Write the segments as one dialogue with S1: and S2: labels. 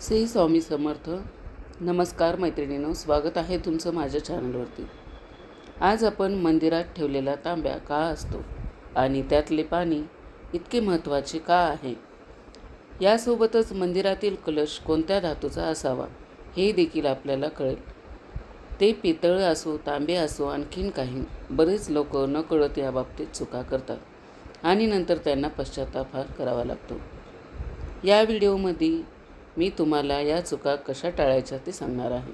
S1: श्री स्वामी समर्थ नमस्कार मैत्रिणींनो स्वागत आहे तुमचं माझ्या चॅनलवरती आज आपण मंदिरात ठेवलेला तांब्या का असतो आणि त्यातले पाणी इतके महत्त्वाचे का आहे? यासोबतच मंदिरातील कलश कोणत्या धातूचा असावा हे देखील आपल्याला कळेल. ते पितळ असो तांबे असो आणखीन काही बरेच लोक नकळत याबाबतीत चुका करतात आणि नंतर त्यांना पश्चाताप हा करावा लागतो. या व्हिडिओमध्ये मी तुम्हाला या चुका कशा टाळायच्या ते सांगणार आहे.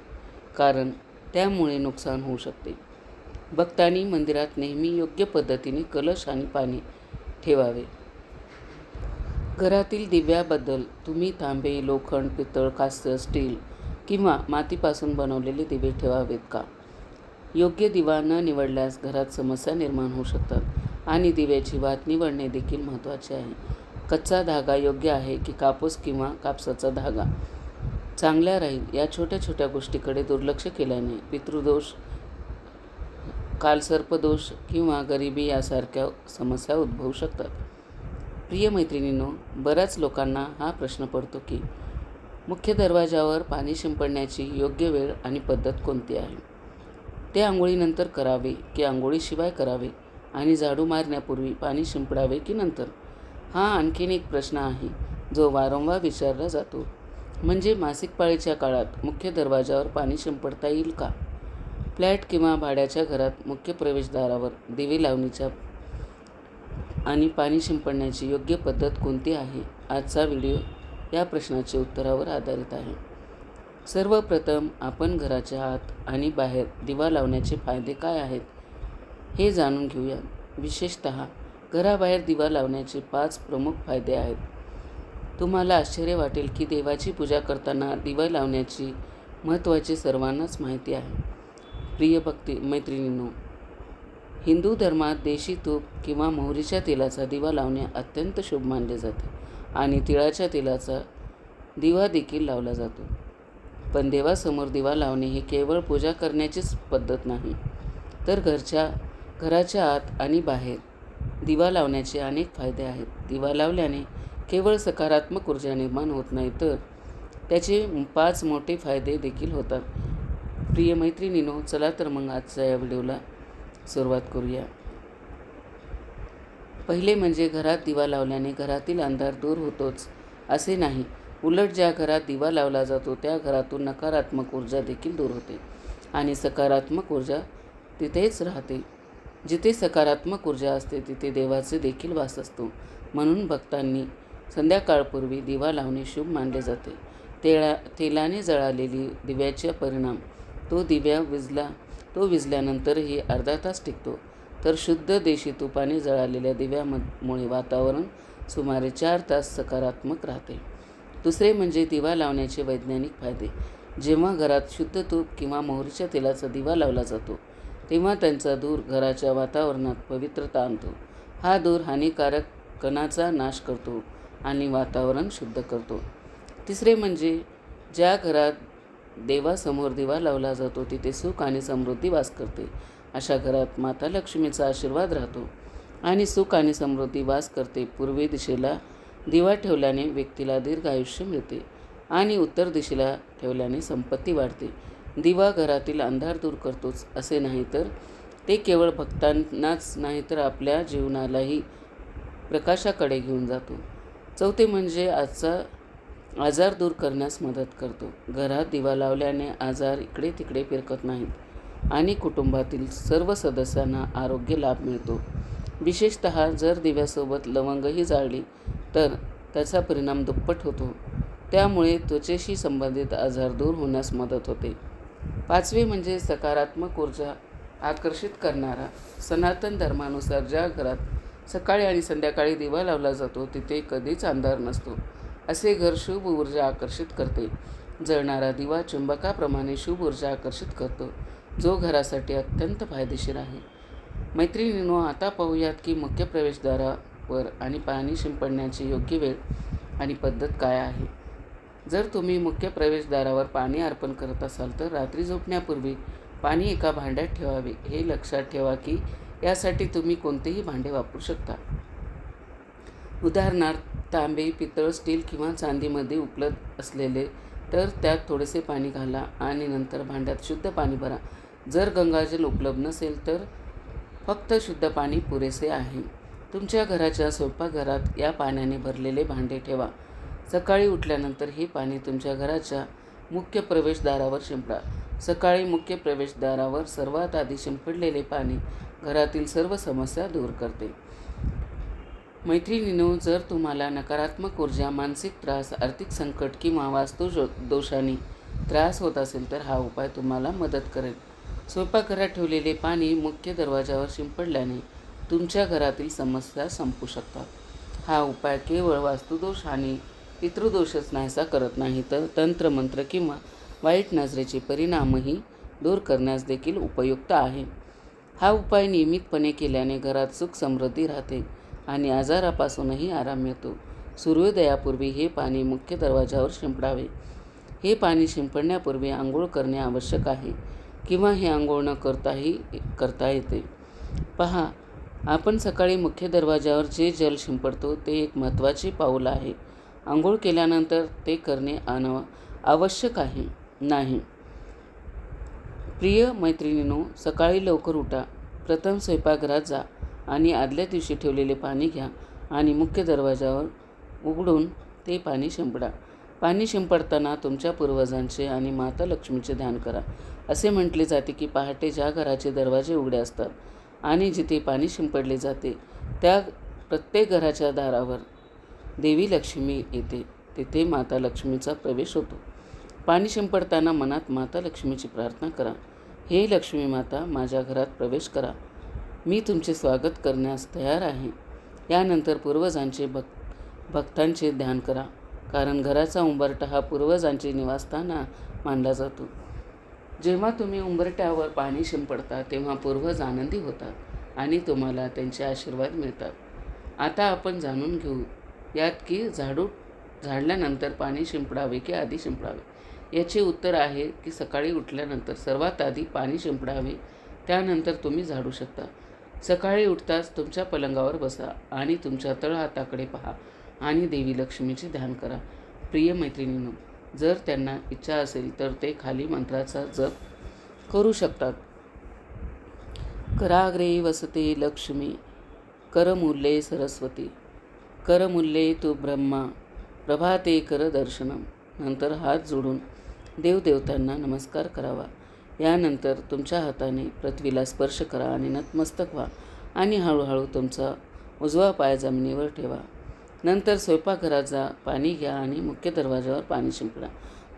S1: कारण त्यामुळे नुकसान होऊ शकते. भक्तांनी मंदिरात नेहमी योग्य पद्धतीने कलश आणि पाणी ठेवावे. घरातील दिव्याबद्दल तुम्ही तांबे लोखंड पितळ कास्य स्टील किंवा मातीपासून बनवलेले दिवे ठेवावेत का? योग्य दिवा न निवडल्यास घरात समस्या निर्माण होऊ शकतात आणि दिव्याची वात निवडणे देखील महत्त्वाचे आहे. कच्चा धागा योग्य आहे की कापूस किंवा कापसाचा धागा? चांगल्या राहील. या छोट्या छोट्या गोष्टीकडे दुर्लक्ष केल्याने पितृदोष कालसर्पदोष किंवा गरिबी यासारख्या समस्या उद्भवू शकतात. प्रिय मैत्रिणींनो बऱ्याच लोकांना हा प्रश्न पडतो की मुख्य दरवाजावर पाणी शिंपडण्याची योग्य वेळ आणि पद्धत कोणती आहे? ते आंघोळीनंतर करावे की आंघोळीशिवाय करावे आणि झाडू मारण्यापूर्वी पाणी शिंपडावे की नंतर? हा आणखीन एक प्रश्न आहे जो वारंवार विचारला जातो. म्हणजे मासिक पाळीच्या काळात मुख्य दरवाजावर पाणी शिंपडता येईल का? फ्लॅट किंवा भाड्याच्या घरात मुख्य प्रवेशद्वारावर दिवे लावणीच्या आणि पाणी शिंपडण्याची योग्य पद्धत कोणती आहे? आजचा व्हिडिओ या प्रश्नाच्या उत्तरावर आधारित आहे. सर्वप्रथम आपण घराच्या आत आणि बाहेर दिवा लावण्याचे फायदे काय आहेत हे जाणून घेऊया. विशेषत घराबाहेर दिवा लावण्याचे पाच प्रमुख फायदे आहेत. तुम्हाला आश्चर्य वाटेल की देवाची पूजा करताना दिवा लावण्याची महत्त्वाची सर्वांनाच माहिती आहे. प्रिय भक्ती मैत्रिणींनो हिंदू धर्मात देशी तूप किंवा मोहरीच्या तेलाचा दिवा लावणे अत्यंत शुभ मानले जाते आणि तिळाच्या तेलाचा दिवा देखील लावला जातो. पण देवासमोर दिवा लावणे ही केवळ पूजा करण्याचीच पद्धत नाही तर घरच्या घराच्या आत आणि बाहेर दिवा लावण्याचे अनेक फायदे आहेत. दिवा लावल्याने केवळ सकारात्मक ऊर्जा निर्माण होत नाही तर त्याचे पाच मोठे फायदे देखील होतात. प्रिय मैत्रिणीनो चला तर मग आजच्या या व्हिडिओला सुरुवात करूया. पहिले म्हणजे घरात दिवा लावल्याने घरातील अंधार दूर होतोच असे नाही. उलट ज्या घरात दिवा लावला जातो त्या घरातून नकारात्मक ऊर्जा देखील दूर होते आणि सकारात्मक ऊर्जा तिथेच राहते. जिथे सकारात्मक ऊर्जा असते तिथे देवाचे देखील वास असतो. म्हणून भक्तांनी संध्याकाळपूर्वी दिवा लावणे शुभ मानले जाते. तेळा तेलाने जळालेली दिव्याचा परिणाम. तो दिव्या विजला तो विजल्यानंतरही अर्धा तास टिकतो. तर शुद्ध देशी तुपाने जळालेल्या दिव्यामुळे वातावरण सुमारे चार तास सकारात्मक राहते. दुसरे म्हणजे दिवा लावण्याचे वैज्ञानिक फायदे. जेव्हा घरात शुद्ध तूप किंवा मोहरीच्या तेलाचा दिवा लावला जातो तेव्हा त्यांचा धूर घराच्या वातावरणात पवित्रता आणतो. हा धूर हानिकारक कणाचा नाश करतो आणि वातावरण शुद्ध करतो. तिसरे म्हणजे ज्या घरात देवासमोर दिवा लावला जातो तिथे सुख आणि समृद्धी वास करते. अशा घरात माता लक्ष्मीचा आशीर्वाद राहतो आणि सुख आणि समृद्धी वास करते. पूर्वी दिशेला दिवा ठेवल्याने व्यक्तीला दीर्घ आयुष्य मिळते आणि उत्तर दिशेला ठेवल्याने संपत्ती वाढते. दिवा घरातील अंधार दूर करतोच असे नाही तर ते केवळ भक्तांनाच नाही तर आपल्या जीवनालाही प्रकाशाकडे घेऊन जातो. चौथे म्हणजे आजचा आजार दूर करण्यास मदत करतो. घरात दिवा लावल्याने आजार इकडे तिकडे फिरकत नाहीत आणि कुटुंबातील सर्व सदस्यांना आरोग्य लाभ मिळतो. विशेषत जर दिव्यासोबत लवंगही जाळली तर त्याचा परिणाम दुप्पट होतो. त्यामुळे त्वचेशी संबंधित आजार दूर होण्यास मदत होते. पाचवी म्हणजे सकारात्मक ऊर्जा आकर्षित करणारा सनातन धर्मानुसार ज्या घरात सकाळी आणि संध्याकाळी दिवा लावला जातो तिथे कधीच अंधार नसतो. असे घर शुभ ऊर्जा आकर्षित करते. जळणारा दिवा चुंबकाप्रमाणे शुभ ऊर्जा आकर्षित करतो जो घरासाठी अत्यंत फायदेशीर आहे. मैत्रिणींनो आता पाहूयात की मुख्य प्रवेशद्वारावर आणि पाणी शिंपडण्याची योग्य वेळ आणि पद्धत काय आहे. जर तुम्ही मुख्य प्रवेशद्वारावर पाणी अर्पण करत असाल तर रात्री झोपण्यापूर्वी पाणी एका भांड्यात ठेवावे. हे लक्षात ठेवा की यासाठी तुम्ही कोणतेही भांडे वापरू शकता. उदाहरणार्थ तांबे पितळ स्टील किंवा चांदीमध्ये उपलब्ध असलेले तर त्यात थोडेसे पाणी घाला आणि नंतर भांड्यात शुद्ध पाणी भरा. जर गंगाजल उपलब्ध नसेल तर फक्त शुद्ध पाणी पुरेसे आहे. तुमच्या घराच्या स्वयंपाकघरात या पाण्याने भरलेले भांडे ठेवा. सकाळी उठल्यानंतर हे पाणी तुमच्या घराच्या मुख्य प्रवेशद्वारावर शिंपडा. सकाळी मुख्य प्रवेशद्वारावर सर्वात आधी शिंपडलेले पाणी घरातील सर्व समस्या दूर करते. मैत्रिणीनो जर तुम्हाला नकारात्मक ऊर्जा मानसिक त्रास आर्थिक संकट किंवा वास्तू दोषाने त्रास होत असेल तर हा उपाय तुम्हाला मदत करेल. स्वयंपाकघरात ठेवलेले पाणी मुख्य दरवाजावर शिंपडल्याने तुमच्या घरातील समस्या संपू शकतात. हा उपाय केवळ वास्तुदोष आणि पितृदोषच नाहीसा करत नाही तर तंत्रमंत्र किंवा वाईट नजरेचे परिणामही दूर करण्यास देखील उपयुक्त आहे. हा उपाय नियमितपणे केल्याने घरात सुख समृद्धी राहते आणि आजारापासूनही आराम मिळतो. सूर्योदयापूर्वी हे पाणी मुख्य दरवाजावर शिंपडावे. हे पाणी शिंपडण्यापूर्वी आंघोळ करणे आवश्यक आहे किंवा हे आंघोळ न करताही करता येते. पहा आपण सकाळी मुख्य दरवाजावर जे जल शिंपडतो ते एक महत्त्वाचे पाऊल आहे. आंघोळ केल्यानंतर ते करणे अन आवश्यक आहे नाही. प्रिय मैत्रिणींनो सकाळी लवकर उठा. प्रथम स्वयंपाकघरात जा आणि आदल्या दिवशी ठेवलेले पाणी घ्या आणि मुख्य दरवाजावर उघडून ते पाणी शिंपडा. पाणी शिंपडताना तुमच्या पूर्वजांचे आणि माता लक्ष्मीचे ध्यान करा. असे म्हटले जाते की पहाटे ज्या घराचे दरवाजे उघडे असतात आणि जिथे पाणी शिंपडले जाते त्या प्रत्येक घराच्या दारावर देवी लक्ष्मी येते. तेथे माता लक्ष्मीचा प्रवेश होतो. पाणी शिंपडताना मनात माता लक्ष्मीची प्रार्थना करा. हे लक्ष्मी माता माझ्या घरात प्रवेश करा. मी तुमचे स्वागत करण्यास तयार आहे. यानंतर पूर्वजांचे भक् भक्तांचे ध्यान करा. कारण घराचा उंबरटा हा पूर्वजांचे निवासस्थान मानला जातो. जेव्हा तुम्ही उंबरट्यावर पाणी शिंपडता तेव्हा पूर्वज आनंदी होतात आणि तुम्हाला त्यांचे आशीर्वाद मिळतात. आता आपण जाणून घेऊ यात की झाडू झाडल्यानंतर पाणी शिंपडावे की आधी शिंपडावे? याचे उत्तर आहे की सकाळी उठल्यानंतर सर्वात आधी पाणी शिंपडावे त्यानंतर तुम्ही झाडू शकता. सकाळी उठताच तुमच्या पलंगावर बसा आणि तुमच्या तळहाताकडे पहा आणि देवी लक्ष्मीचे ध्यान करा. प्रिय मैत्रिणींनो जर त्यांना इच्छा असेल तर ते खाली मंत्राचा जप करू शकतात. कराग्रे वसते लक्ष्मी करमूल्ये सरस्वती. करमूल्ये तू ब्रह्मा प्रभाते कर दर्शनम नंतर हात जोडून देवदेवतांना नमस्कार करावा. यानंतर तुमच्या हाताने पृथ्वीला स्पर्श करा आणि नतमस्तक व्हा आणि हळूहळू तुमचा उजवा पाय जमिनीवर ठेवा. नंतर स्वयंपाकघरात जा पाणी घ्या आणि मुख्य दरवाजावर पाणी शिंपडा.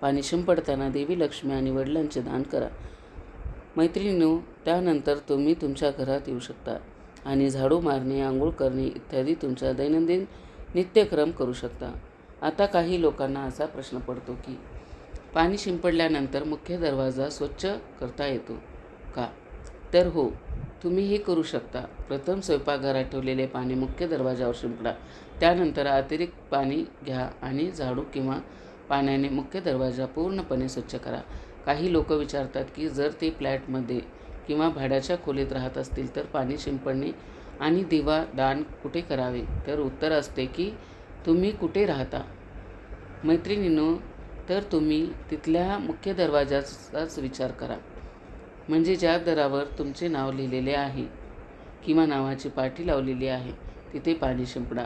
S1: पाणी शिंपडताना देवी लक्ष्मी आणि वडिलांचे दान करा. मैत्रिणीनो त्यानंतर तुम्ही तुमच्या घरात येऊ शकता. आणि झाडू मारणे आंघोळ करणे इत्यादी तुमचा दैनंदिन नित्यक्रम करू शकता. आता काही लोकांना असा प्रश्न पडतो की पाणी शिंपडल्यानंतर मुख्य दरवाजा स्वच्छ करता येतो का? तर हो तुम्ही हे करू शकता. प्रथम स्वयंपाकघरात ठेवलेले पाणी मुख्य दरवाजावर शिंपडा. त्यानंतर अतिरिक्त पाणी घ्या आणि झाडू किंवा पाण्याने मुख्य दरवाजा पूर्णपणे स्वच्छ करा. काही लोक विचारतात की जर ते फ्लॅटमध्ये किंवा भाड्याच्या खोलीत राहत असतील तर पाणी शिंपडणे आणि दिवा दान कुठे करावे? तर उत्तर असते की तुम्ही कुठे राहता? मैत्रिणींनो तर तुम्ही तिथल्या मुख्य दरवाजाचाच विचार करा. म्हणजे ज्या दरावर तुमचे नाव लिहिलेले आहे किंवा नावाची पाठी लावलेली आहे तिथे पाणी शिंपडा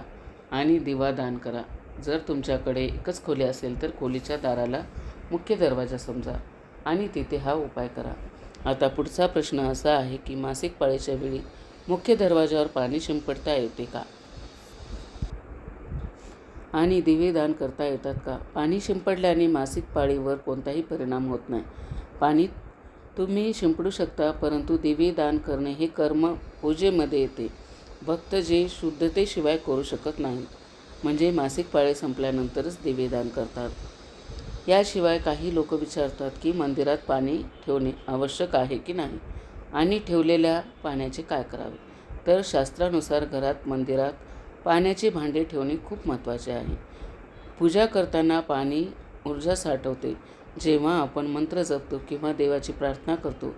S1: आणि दिवा दान करा. जर तुमच्याकडे एकच खोली असेल तर खोलीच्या दाराला मुख्य दरवाजा समजा आणि तिथे हा उपाय करा. आता पुढचा प्रश्न असा आहे की मासिक पाळीच्या वेळी मुख्य दरवाजावर पाणी शिंपडता येते का? आणि दिवे दान करता येतात का? पाणी शिंपडल्याने मासिक पाळीवर कोणताही परिणाम होत नाही. पाणी तुम्ही शिंपडू शकता परंतु दिवे दान करणे हे कर्म पूजेमध्ये येते. भक्त जे शुद्धतेशिवाय करू शकत नाहीत. म्हणजे मासिक पाळी संपल्यानंतरच दिवे दान करतात. याशिवाय काही लोक विचारतात की मंदिरात पाणी ठेवणे आवश्यक आहे की नाही? आणि ठेवलेल्या पाण्याचे काय करावे? तर शास्त्रानुसार घरात मंदिरात पाण्याची भांडे ठेवणे खूप महत्त्वाचे आहे. पूजा करताना पाणी ऊर्जा साठवते. जेव्हा आपण मंत्र जपतो किंवा देवाची प्रार्थना करतो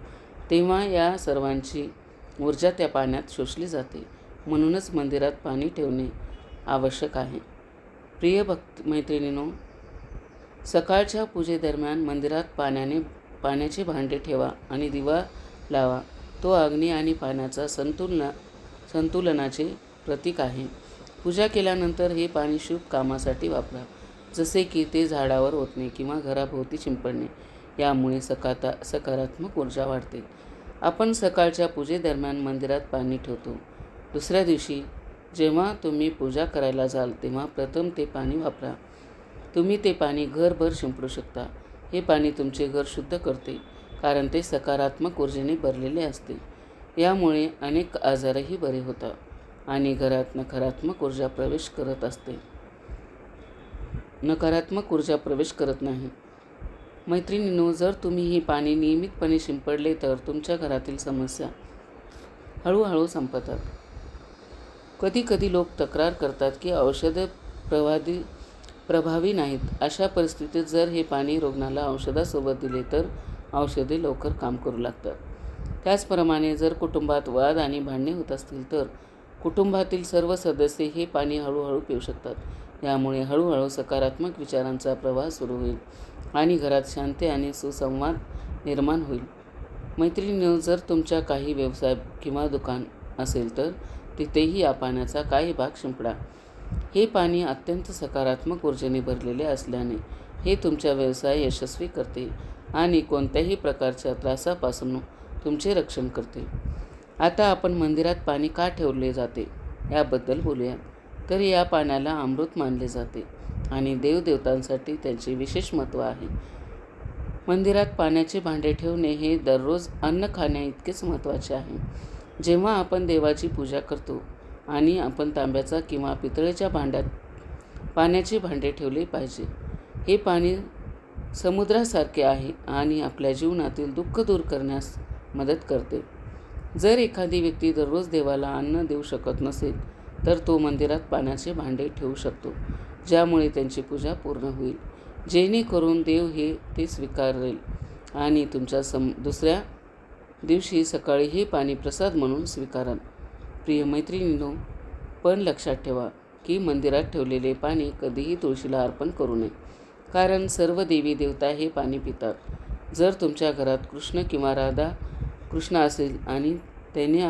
S1: तेव्हा या सर्वांची ऊर्जा त्या पाण्यात शोषली जाते. म्हणूनच मंदिरात पाणी ठेवणे आवश्यक आहे. प्रिय भक्त मैत्रिणीनो सकाळच्या पूजेदरम्यान मंदिरात पाण्याने पाण्याचे भांडे ठेवा आणि दिवा लावा. तो अग्नी आणि पाण्याचा संतुलन संतुलनाचे प्रतीक आहे. पूजा केल्यानंतर हे पाणी शुभ कामासाठी वापरा. जसे की ते झाडावर ओतणे किंवा घराभोवती चिंपडणे. यामुळे सकाता सकारात्मक ऊर्जा वाढते. आपण सकाळच्या पूजेदरम्यान मंदिरात पाणी ठेवतो. दुसऱ्या दिवशी जेव्हा तुम्ही पूजा करायला जाल तेव्हा प्रथम ते पाणी वापरा. तुम्ही ते पाणी घरभर शिंपडू शकता. हे पाणी तुमचे घर शुद्ध करते कारण ते सकारात्मक ऊर्जेने भरलेले असते. यामुळे अनेक आजारही बरे होतात आणि घरात नकारात्मक ऊर्जा प्रवेश करत असते. नकारात्मक ऊर्जा प्रवेश करत नाही. मैत्रिणींनो जर तुम्ही हे पाणी नियमितपणे शिंपडले तर तुमच्या घरातील समस्या हळूहळू संपतात. कधी कधी लोक तक्रार करतात की औषधं प्रवादी प्रभावी नाहीत. अशा परिस्थितीत जर हे पाणी रुग्णाला औषधासोबत दिले तर औषधे लवकर काम करू लागतात. त्याचप्रमाणे जर कुटुंबात वाद आणि भांडणे होत असतील तर कुटुंबातील सर्व सदस्य हे पाणी हळूहळू पिऊ शकतात. यामुळे हळूहळू सकारात्मक विचारांचा प्रवाह सुरू होईल आणि घरात शांती आणि सुसंवाद निर्माण होईल. मैत्रिणीनं जर तुमच्या काही व्यवसाय किंवा दुकान असेल तर तिथेही या पाण्याचा काही भाग शिंपडा. हे पाणी अत्यंत सकारात्मक ऊर्जेने भरलेले असल्याने हे तुमचा व्यवसाय यशस्वी करते आणि कोणत्याही प्रकारच्या त्रासापासून तुमचे रक्षण करते. आता आपण मंदिरात पाणी का ठेवले जाते याबद्दल बोलूया. तर या पाण्याला अमृत मानले जाते आणि देवदेवतांसाठी त्यांचे विशेष महत्त्व आहे. मंदिरात पाण्याचे भांडे ठेवणे हे दररोज अन्न खाण्या इतकेच महत्त्वाचे आहे. जेव्हा आपण देवाची पूजा करतो आणि आपण तांब्याचा किंवा पितळेच्या भांड्यात पाण्याचे भांडे ठेवले पाहिजे. हे पाणी समुद्रासारखे आहे आणि आपल्या जीवनातील दुःख दूर करण्यास मदत करते. जर एखादी व्यक्ती दररोज देवाला अन्न देऊ शकत नसेल तर तो मंदिरात पाण्याचे भांडे ठेवू शकतो ज्यामुळे त्यांची पूजा पूर्ण होईल. जेणेकरून देव हे ते स्वीकारेल आणि तुमच्या सम दुसऱ्या दिवशी सकाळी हे पाणी प्रसाद म्हणून स्वीकाराल. प्रिय मैत्रिणींनो पण लक्षात ठेवा की मंदिरात ठेवलेले पाणी कधीही तुळशीला अर्पण करू नये. कारण सर्व देवी देवता हे पाणी पितात. जर तुमच्या घरात कृष्ण किंवा राधा कृष्ण असेल आणि त्याने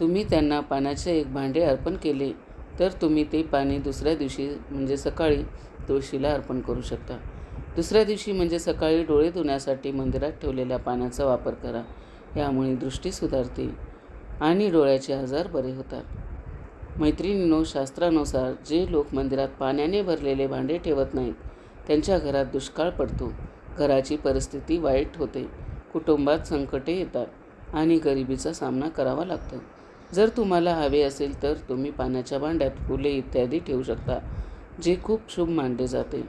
S1: तुम्ही त्यांना पाण्याचे एक भांडे अर्पण केले तर तुम्ही ते पाणी दुसऱ्या दिवशी म्हणजे सकाळी तुळशीला अर्पण करू शकता. दुसऱ्या दिवशी म्हणजे सकाळी डोळे धुण्यासाठी मंदिरात ठेवलेल्या पाण्याचा वापर करा. यामुळे दृष्टी सुधारते. आणि डोळ्याचे आजार बरे होतात. मैत्रिणींनो शास्त्रानुसार जे लोक मंदिरात पाण्याने भरलेले भांडे ठेवत नाहीत त्यांच्या घरात दुष्काळ पडतो. घराची परिस्थिती वाईट होते. कुटुंबात संकटे येतात आणि गरिबीचा सामना करावा लागतो. जर तुम्हाला हवे असेल तर तुम्ही पाण्याच्या भांड्यात फुले इत्यादी ठेवू शकता जे खूप शुभ मानले जाते.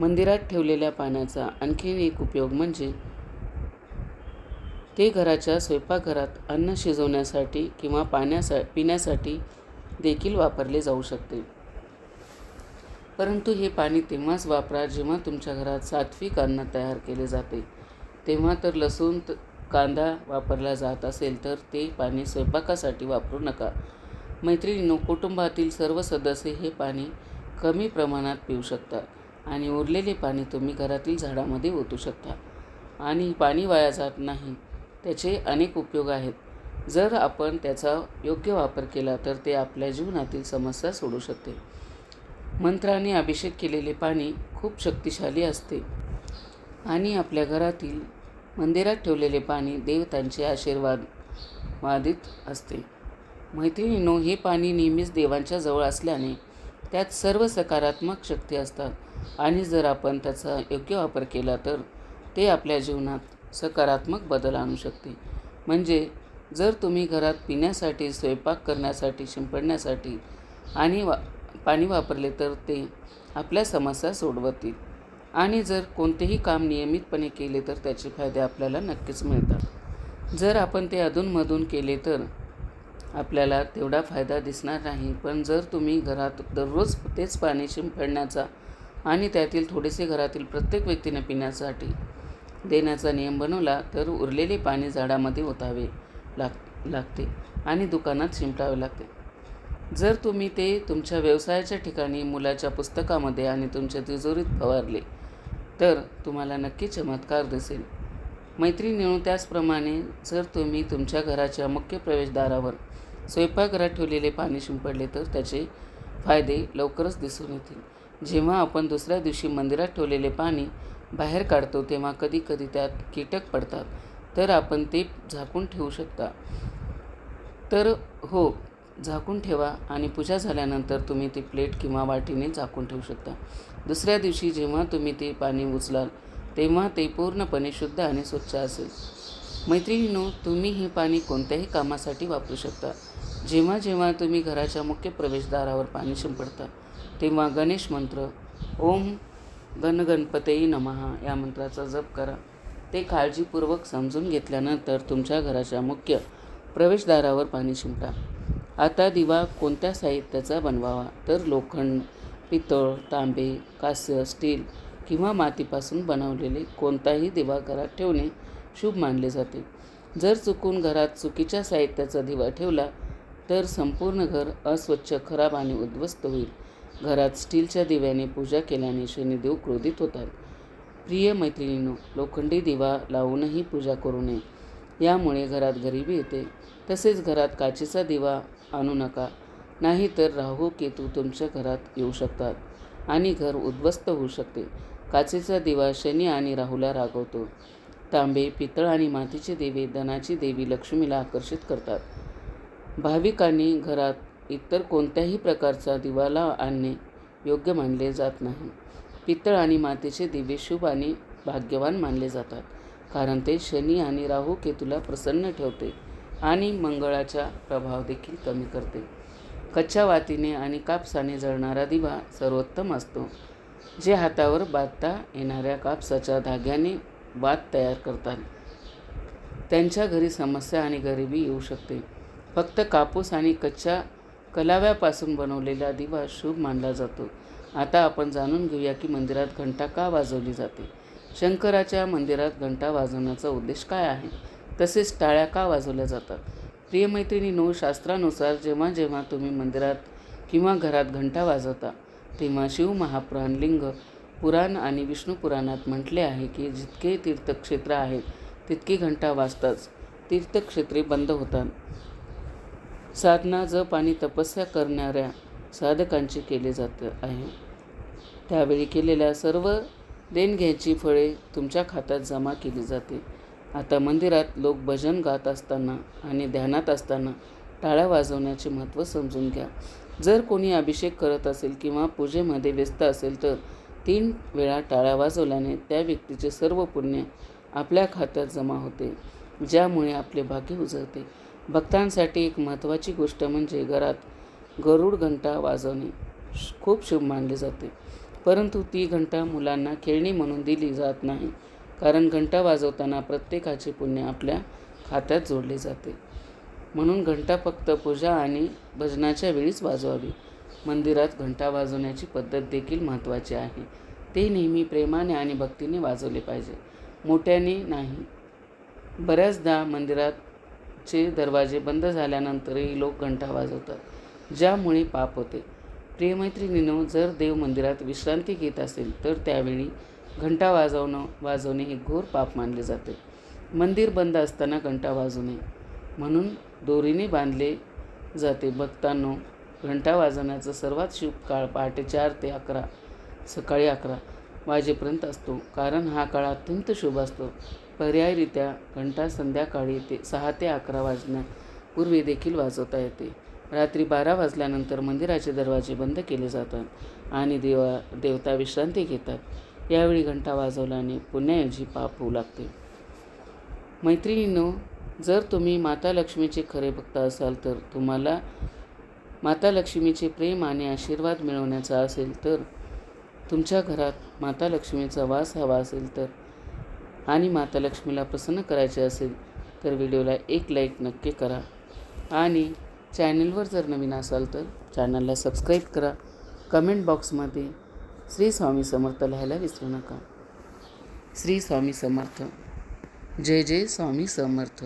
S1: मंदिरात ठेवलेल्या पाण्याचा आणखीन एक उपयोग म्हणजे ते घराच्या स्वयंपाकघरात अन्न शिजवण्यासाठी किंवा पाण्यासा पिण्यासाठी देखील वापरले जाऊ शकते. परंतु हे पाणी तेव्हाच वापरा जेव्हा तुमच्या घरात सात्विक अन्न तयार केले जाते. तेव्हा तर लसूण कांदा वापरला जात असेल तर ते पाणी स्वयंपाकासाठी वापरू नका. मैत्रिणींनो कुटुंबातील सर्व सदस्य हे पाणी कमी प्रमाणात पिऊ शकतात आणि उरलेले पाणी तुम्ही घरातील झाडामध्ये ओतू शकता. आणि पाणी वाया जात नाही. त्याचे अनेक उपयोग आहेत. जर आपण त्याचा योग्य वापर केला तर ते आपल्या जीवनातील समस्या सोडू शकते. मंत्राने अभिषेक केलेले पाणी खूप शक्तिशाली असते. आणि आपल्या घरातील मंदिरात ठेवलेले पाणी देवतांचे आशीर्वाद वादित असते. मैत्रिणींनो हे पाणी नेहमीच देवांच्या जवळ असल्याने त्यात सर्व सकारात्मक शक्ती असतात. आणि जर आपण त्याचा योग्य वापर केला तर ते आपल्या जीवनात सकारात्मक बदल आणू शकते. म्हणजे जर तुम्ही घरात पिण्यासाठी स्वयंपाक करण्यासाठी शिंपडण्यासाठी आणि वा पाणी वापरले तर ते आपल्या समस्या सोडवतील. आणि जर कोणतेही काम नियमितपणे केले तर त्याचे फायदे आपल्याला नक्कीच मिळतात. जर आपण ते अधूनमधून केले तर आपल्याला तेवढा फायदा दिसणार नाही. पण जर तुम्ही घरात दररोज तेच पाणी शिंपडण्याचा आणि त्यातील थोडेसे घरातील प्रत्येक व्यक्तीने पिण्यासाठी देण्याचा नियम बनवला तर उरलेले पाणी झाडामध्ये ओतावे लाग लागते आणि दुकानात शिंपडावे लागते. जर तुम्ही ते तुमच्या व्यवसायाच्या ठिकाणी मुलाच्या पुस्तकामध्ये आणि तुमच्या तिजोरीत फवारले तर तुम्हाला नक्की चमत्कार दिसेल. मैत्रिणींनो त्याचप्रमाणे जर तुम्ही तुमच्या घराच्या मुख्य प्रवेशद्वारावर स्वयंपाकघरात ठेवलेले पाणी शिंपडले तर त्याचे फायदे लवकरच दिसून येतील. जेव्हा आपण दुसऱ्या दिवशी मंदिरात ठेवलेले पाणी बाहेर काढतो तेव्हा कधी कधी त्यात कीटक पडतात. तर आपण ते झाकून ठेवू शकता. तर हो झाकून ठेवा आणि पूजा झाल्यानंतर तुम्ही ती प्लेट किंवा वाटीने झाकून ठेवू शकता. दुसऱ्या दिवशी जेव्हा तुम्ही ते पाणी उचलाल तेव्हा ते पूर्णपणे शुद्ध आणि स्वच्छ असेल. मैत्रिणींनो तुम्ही हे पाणी कोणत्याही कामासाठी वापरू शकता. जेव्हा जेव्हा तुम्ही घराच्या मुख्य प्रवेशद्वारावर पाणी शिंपडता तेव्हा गणेश मंत्र ओम गणगणपतेही नमहा या मंत्राचा जप करा. ते काळजीपूर्वक समजून घेतल्यानंतर तुमच्या घराच्या मुख्य प्रवेशद्वारावर पाणी शिंपडा. आता दिवा कोणत्या साहित्याचा बनवावा? तर लोखंड पितळ तांबे कास्य स्टील किंवा मातीपासून बनवलेले कोणताही दिवा घरात ठेवणे शुभ मानले जाते. जर चुकून घरात चुकीच्या साहित्याचा दिवा ठेवला तर संपूर्ण घर अस्वच्छ खराब आणि उद्ध्वस्त होईल. घरात स्टीलच्या दिव्याने पूजा केल्याने शनिदेव क्रोधित होतात. प्रिय मैत्रिणीनो लोखंडी दिवा लावूनही पूजा करू नये. यामुळे घरात गरिबी येते. तसेच घरात काचेचा दिवा आणू नका. नाहीतर राहू केतू तुमच्या घरात येऊ शकतात आणि घर उद्ध्वस्त होऊ शकते. काचेचा दिवा शनी आणि राहूला रागवतो. तांबे पितळ आणि मातीचे देवे धनाची देवी लक्ष्मीला आकर्षित करतात. भाविकांनी घरात इतर कोणत्याही प्रकारचा दिवाला आणणे योग्य मानले जात नाही. पितळ आणि मातीचे दिवे शुभ आणि भाग्यवान मानले जातात कारण ते शनी आणि राहू केतूला प्रसन्न ठेवते आणि मंगळाचा प्रभाव देखील कमी करते. कच्च्या वातीने आणि कापसाने जळणारा दिवा सर्वोत्तम असतो जे हातावर बांधता येणाऱ्या कापसाच्या धाग्याने वात तयार करतात. त्यांच्या घरी समस्या आणि गरिबी येऊ शकते. फक्त कापूस आणि कच्च्या कलाव्यापासून बनवलेला दिवा शुभ मानला जातो. आता आपण जाणून घेऊया की मंदिरात घंटा का वाजवली जाते? शंकराच्या मंदिरात घंटा वाजवण्याचा उद्देश काय आहे? तसेच टाळ्या का वाजवल्या जातात? प्रियमैत्रिणीनो शास्त्रानुसार जेव्हा जेव्हा तुम्ही मंदिरात किंवा घरात घंटा वाजवता तेव्हा शिव महापुराण लिंग पुराण आणि विष्णू पुराणात म्हटले आहे की जितके तीर्थक्षेत्र आहेत तितकी घंटा वाजताच तीर्थक्षेत्रे बंद होतात. साधना जप आणि तपस्या करणाऱ्या साधकांचे केले जात आहे. त्यावेळी केलेल्या सर्व देणघ्याची फळे तुमच्या खात्यात जमा केली जाते. आता मंदिरात लोक भजन गात असताना आणि ध्यानात असताना टाळ्या वाजवण्याचे महत्त्व समजून घ्या. जर कोणी अभिषेक करत असेल किंवा पूजेमध्ये व्यस्त असेल तर तीन वेळा टाळ्या वाजवल्याने त्या व्यक्तीचे सर्व पुण्य आपल्या खात्यात जमा होते ज्यामुळे आपले भाग्य उजळते. भक्तांसाठी एक महत्त्वाची गोष्ट म्हणजे घरात गरुड घंटा वाजवणे. खूप शुभ मानले जाते. परंतु ती घंटा मुलांना खेळणी म्हणून दिली जात नाही. कारण घंटा वाजवताना प्रत्येकाचे पुण्य आपल्या खात्यात जोडले जाते. म्हणून घंटा फक्त पूजा आणि भजनाच्या वेळीच वाजवावी. मंदिरात घंटा वाजवण्याची पद्धत देखील महत्त्वाची आहे. ते नेहमी प्रेमाने आणि भक्तीने वाजवले पाहिजे. मोठ्याने नाही. बऱ्याचदा मंदिरात चे दरवाजे बंद झाल्यानंतरही लोक घंटा वाजवतात ज्यामुळे पाप होते. प्रियमैत्रिणीनं जर देव मंदिरात विश्रांती घेत असेल तर त्यावेळी घंटा वाजवणं वाजवणे हे घोर पाप मानले जाते. मंदिर बंद असताना घंटा वाजू नये. म्हणून दोरीने बांधले जाते. भक्तांनो घंटा वाजवण्याचा सर्वात शुभ काळ पहाटे चार ते अकरा सकाळी अकरा वाजेपर्यंत असतो. कारण हा काळ अत्यंत शुभ असतो. पर्यायरित्या घंटा संध्याकाळी ते सहा ते अकरा वाजण्यापूर्वी देखील वाजवता येते. रात्री बारा वाजल्यानंतर मंदिराचे दरवाजे बंद केले जातात आणि देवा देवता विश्रांती घेतात. यावेळी घंटा वाजवल्याने पुण्याऐवजी पाप होऊ लागते. मैत्रिणींनो जर तुम्ही माता लक्ष्मीचे खरे भक्त असाल तर तुम्हाला माता लक्ष्मीचे प्रेम आणि आशीर्वाद मिळवण्याचा असेल तर तुमच्या घरात माता लक्ष्मीचा वास हवा असेल तर आणि माता लक्ष्मीला प्रसन्न करायचे असेल तर व्हिडिओला एक लाईक नक्की करा. आणि चॅनलवर जर नवीन असाल तर चॅनलला सबस्क्राईब करा. कमेंट बॉक्समध्ये श्री स्वामी समर्थ लिहायला विसरू नका. श्री स्वामी समर्थ. जय जय स्वामी समर्थ.